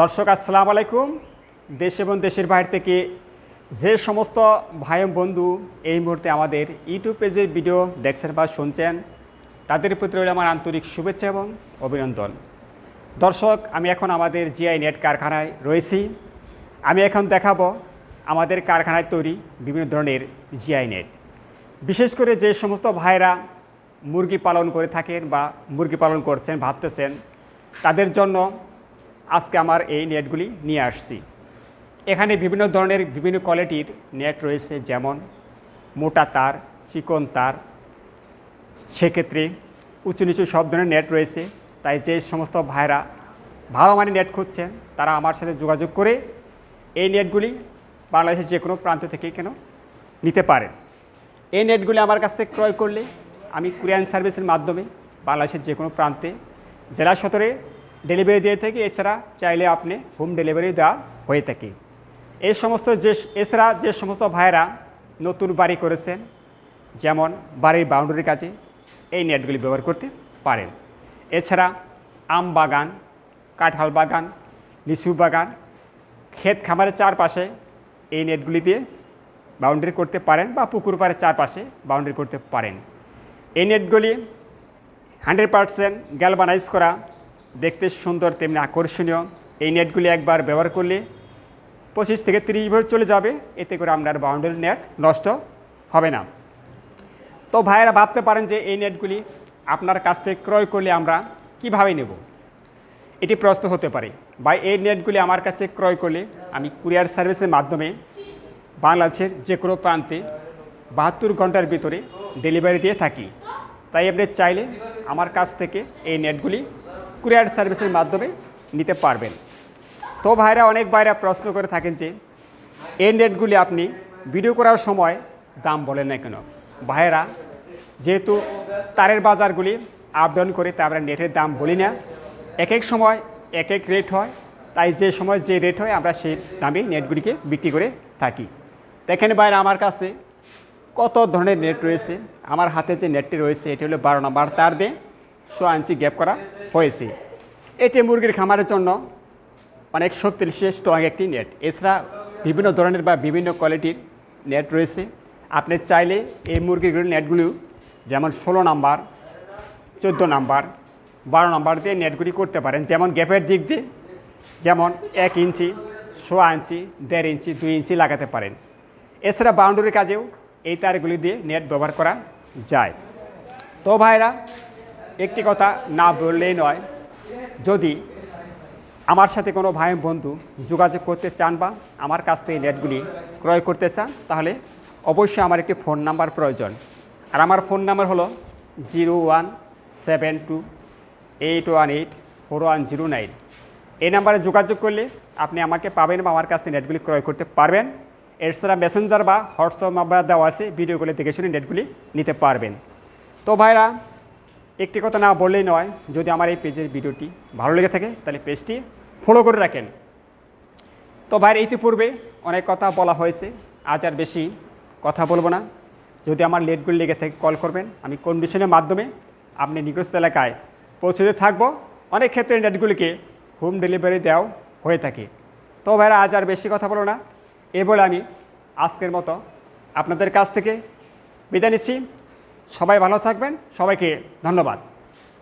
দর্শক, আসসালামু আলাইকুম। দেশ এবং দেশের বাইরে থেকে যে সমস্ত ভাই বন্ধু এই মুহূর্তে আমাদের ইউটিউব পেজের ভিডিও দেখছেন বা শুনছেন, তাদের প্রতি রইল আমার আন্তরিক শুভেচ্ছা এবং অভিনন্দন। দর্শক, আমি এখন আমাদের জিআই নেট কারখানায় রয়েছি। আমি এখন দেখাবো আমাদের কারখানায় তৈরি বিভিন্ন ধরনের জিআই নেট। বিশেষ করে যে সমস্ত ভাইরা মুরগি পালন করে থাকেন বা মুরগি পালন করছেন, ভাবতেছেন, তাদের জন্য আজকে আমার এই নেটগুলি নিয়ে আসছি। এখানে বিভিন্ন ধরনের বিভিন্ন কোয়ালিটির নেট রয়েছে, যেমন মোটা তার, চিকন তার, সেক্ষেত্রে উঁচু নিচু সব ধরনের নেট রয়েছে। তাই যে সমস্ত ভাইরা ভালো মানের নেট খুঁজছেন, তারা আমার সাথে যোগাযোগ করে এই নেটগুলি বাংলাদেশের যে কোনো প্রান্ত থেকে কেন নিতে পারেন। এই নেটগুলি আমার কাছ থেকে ক্রয় করলে আমি কুরিয়ান সার্ভিসের মাধ্যমে বাংলাদেশের যে কোনো প্রান্তে, জেলা সদরে ডেলিভারি দিয়ে থাকি, এছাড়া চাইলে আপনি হোম ডেলিভারি দেওয়া হয়ে থাকে। এই সমস্ত যে, এছাড়া যে সমস্ত ভাইয়েরা নতুন বাড়ি করেছেন, যেমন বাড়ির বাউন্ডারির কাজে, এই নেটগুলি ব্যবহার করতে পারেন। এছাড়া আম বাগান, কাঁঠাল বাগান, লিচু বাগান, ক্ষেত খামারের চারপাশে এই নেটগুলি দিয়ে বাউন্ডারি করতে পারেন বা পুকুর পাড়ের চারপাশে বাউন্ডারি করতে পারেন। এই নেটগুলি হান্ড্রেড পারসেন্ট গ্যালবানাইজ করা দেখতে সুন্দর, তেমনি আকর্ষণীয়। এই নেটগুলি একবার ব্যবহার করলে পঁচিশ থেকে তিরিশ ভোর চলে যাবে। এতে করে আপনার বাউন্ডারি নেট নষ্ট হবে না। তো ভাইয়েরা, ভাবতে পারেন যে এই নেটগুলি আপনার কাছ থেকে ক্রয় করলে আমরা কীভাবে নেব? এটি প্রশ্ন হতে পারে বা এই নেটগুলি আমার কাছে ক্রয় করলে আমি কুরিয়ার সার্ভিসের মাধ্যমে বাংলাদেশের যে কোনো প্রান্তে বাহাত্তর ঘণ্টার ভিতরে ডেলিভারি দিয়ে থাকি। তাই আপনি চাইলে আমার কাছ থেকে এই নেটগুলি কুরিয়ার সার্ভিসের মাধ্যমে নিতে পারবেন। তো ভাইরা, অনেক ভাইরা প্রশ্ন করে থাকেন যে, এই নেটগুলি আপনি ভিডিও করার সময় দাম বলেন না কেন? ভাইরা, যেহেতু তারের বাজারগুলি আপ ডাউন করে তাই আমরা নেটের দাম বলি না এক এক সময় এক এক রেট হয়, তাই যে সময় যে রেট হয় আমরা সেই দামে নেটগুলিকে বিক্রি করে থাকি। দেখেন বাইরে আমার কাছে কত ধরনের নেট রয়েছে, আমার হাতে যে নেটটি রয়েছে, এটি হলো বারো নম্বর তার দিয়ে শো ইঞ্চি গ্যাপ করা হয়েছে। এটি মুরগির খামারের জন্য অনেক শক্তিশালী স্ট্রং একটি নেট এছাড়া বিভিন্ন ধরনের বা বিভিন্ন কোয়ালিটির নেট রয়েছে। আপনি চাইলে এই মুরগির নেটগুলো যেমন ষোলো নাম্বার, চোদ্দ নাম্বার, বারো নাম্বার দিয়ে নেটগুলি করতে পারেন। যেমন গ্যাপের দিক দিয়ে যেমন এক ইঞ্চি সোয়া ইঞ্চি, দেড় ইঞ্চি, দুই ইঞ্চি লাগাতে পারেন। এছাড়া বাউন্ডারির কাজেও এই তারগুলি দিয়ে নেট ব্যবহার করা যায়। তো ভাইরা একটি কথা না বললেই নয়, যদি আমার সাথে কোনো ভাই বন্ধু যোগাযোগ করতে চান বা আমার কাছ থেকে নেটগুলি ক্রয় করতে চান, তাহলে অবশ্যই আমার একটি ফোন নাম্বার প্রয়োজন। আর আমার ফোন নাম্বার হলো zero one seven two eight one eight four one zero nine. এই নাম্বারে যোগাযোগ করলে আপনি আমাকে পাবেন বা আমার কাছ থেকে নেটগুলি ক্রয় করতে পারবেন। এছাড়া মেসেঞ্জার বা হোয়াটসঅ্যাপ নাম্বার দেওয়া আছে ভিডিওগুলি দেখে শুনে নেটগুলি নিতে পারবেন। তো ভাইরা একটি কথা না বললেই নয়, যদি আমার এই পেজের ভিডিওটি ভালো লেগে থাকে, তাহলে পেজটি ফলো করে রাখেন। তো ভাইয়ের ইতিপূর্বে অনেক কথা বলা হয়েছে, আজ আর বেশি কথা বলব না। যদি আমার লেটগুলি লেগে থাকে, কল করবেন। আমি কন্ডিশনের মাধ্যমে আপনি নিকটস্থ এলাকায় পৌঁছতে থাকব। অনেক ক্ষেত্রে নেটগুলিকে হোম ডেলিভারি দেওয়াও হয়ে থাকে। তো ভাইরা আজ আর বেশি কথা বলো না। এ বলে আমি আজকের মতো আপনাদের কাছ থেকে বিদায় নিচ্ছি। সবাই ভালো থাকবেন। সবাইকে ধন্যবাদ।